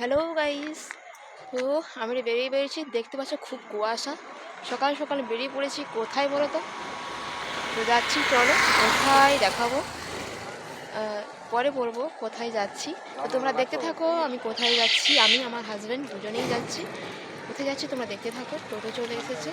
Hello guys তো আমি বেরিয়ে বেরিয়েছি। দেখতে পাচ্ছ খুব কুয়াশা। সকাল সকাল বেরিয়ে পড়েছি। কোথায় বলো তো? তো যাচ্ছি চলো। কোথায় দেখাবো? পরে বলব কোথায় যাচ্ছি। তো তোমরা দেখতে থাকো আমি কোথায় যাচ্ছি? আমি আমার হাজব্যান্ড দুজনেই যাচ্ছি। কোথায় যাচ্ছি তোমরা দেখতে থাকো। টোটো চলে এসেছে।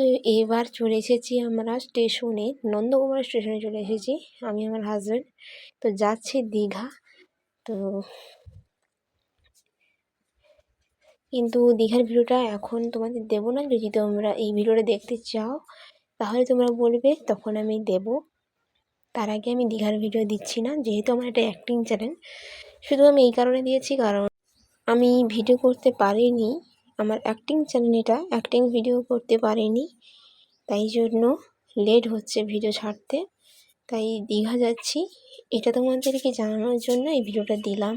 তো এবার চলে এসেছি আমরা স্টেশনে, নন্দকুমার স্টেশনে চলে এসেছি, আমি আমার হাজব্যান্ড তো যাচ্ছি দীঘা, তো কিন্তু দীঘার ভিডিওটা এখন তোমাদের দেবো না, যদি তোমরা এই ভিডিওটা দেখতে চাও, তাহলে তোমরা বলবে, তখন আমি দেব। তার আগে আমি দীঘার ভিডিও দিচ্ছি না, যেহেতু আমার এটা অ্যাক্টিং চ্যানেল শুধু আমি এই কারণে দিয়েছি, কারণ আমি ভিডিও করতে পারিনি। আমার অ্যাক্টিং চ্যানেল এটা অ্যাক্টিং ভিডিও করতে পারিনি। তাই জন্য লেট হচ্ছে ভিডিও ছাড়তে। তাই দীঘা যাচ্ছি। এটা তোমাদেরকে জানানোর জন্য এই ভিডিওটা দিলাম।